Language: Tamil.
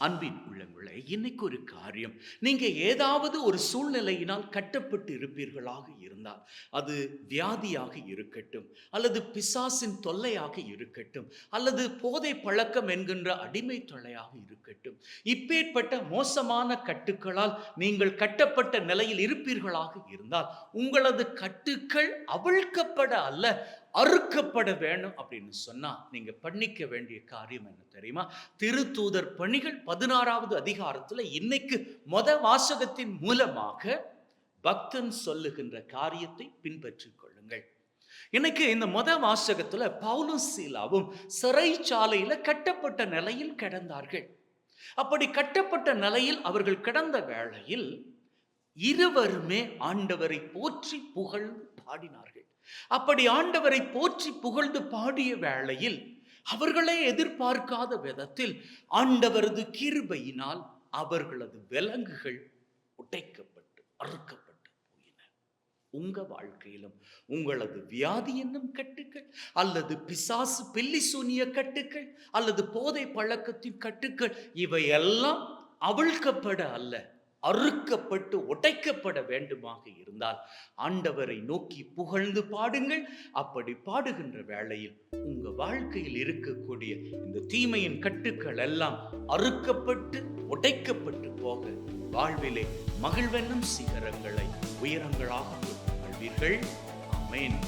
அன்பின் உள்ளங்களே இன்னைக்கு ஒரு காரியம். நீங்க ஏதாவது ஒரு சூழ்நிலையினால் கட்டப்பட்டு இருப்பீர்களாக இருந்தால் அது வியாதியாக இருக்கட்டும் அல்லது பிசாசின் தொல்லையாக இருக்கட்டும் அல்லது போதை பழக்கம் என்கின்ற அடிமை தொல்லையாக இருக்கட்டும் இப்பேற்பட்ட மோசமான கட்டுக்களால் நீங்கள் கட்டப்பட்ட நிலையில் இருப்பீர்களாக இருந்தால் உங்களது கட்டுக்கள் அவிழ்க்கப்பட அல்ல அறுக்கப்பட வேணும் அப்படின்னு சொன்னா நீங்க பண்ணிக்க வேண்டிய காரியம் என்ன தெரியுமா? திருத்தூதர் பணிகள் பதினாறாவது அதிகாரத்துல இன்னைக்கு மொத வாசகத்தின் மூலமாக பக்தன் சொல்லுகின்ற காரியத்தை பின்பற்றிக் கொள்ளுங்கள். இன்னைக்கு இந்த மொத வாசகத்துல பவுலும் சீலாவும் சிறைச்சாலையில கட்டப்பட்ட நிலையில் கிடந்தார்கள். அப்படி கட்டப்பட்ட நிலையில் அவர்கள் கிடந்த வேளையில் இருவருமே ஆண்டவரை போற்றி புகழ்ந்து பாடினார்கள். அப்படி ஆண்டவரை போற்றி புகழ்ந்து பாடிய வேளையில் அவர்களே எதிர்பார்க்காத விதத்தில் ஆண்டவரது கிருபையினால் அவர்களது விலங்குகள் உடைக்கப்பட்டு அறுக்கப்பட்டு போயின. உங்க வாழ்க்கையிலும் உங்களது வியாதி என்னும் கட்டுக்கள் அல்லது பிசாசு பில்லி சூனிய கட்டுக்கள் அல்லது போதை பழக்கத்தின் கட்டுக்கள் இவையெல்லாம் அவிழ்க்கப்பட அல்ல. அறுக்கப்பட்டு உடைக்கப்பட வேண்டுமாக இருந்தால் ஆண்டவரை நோக்கி புகழ்ந்து பாடுங்கள். அப்படி பாடுகின்ற வேளையில் உங்க வாழ்க்கையில் இருக்கக்கூடிய இந்த தீமையின் கட்டுக்கள் எல்லாம் அறுக்கப்பட்டு உடைக்கப்பட்டு போக வாழ்விலே மகிழ்வென்னும் சிகரங்களை உயரங்களாக வாழ்வீர்கள் அமேன்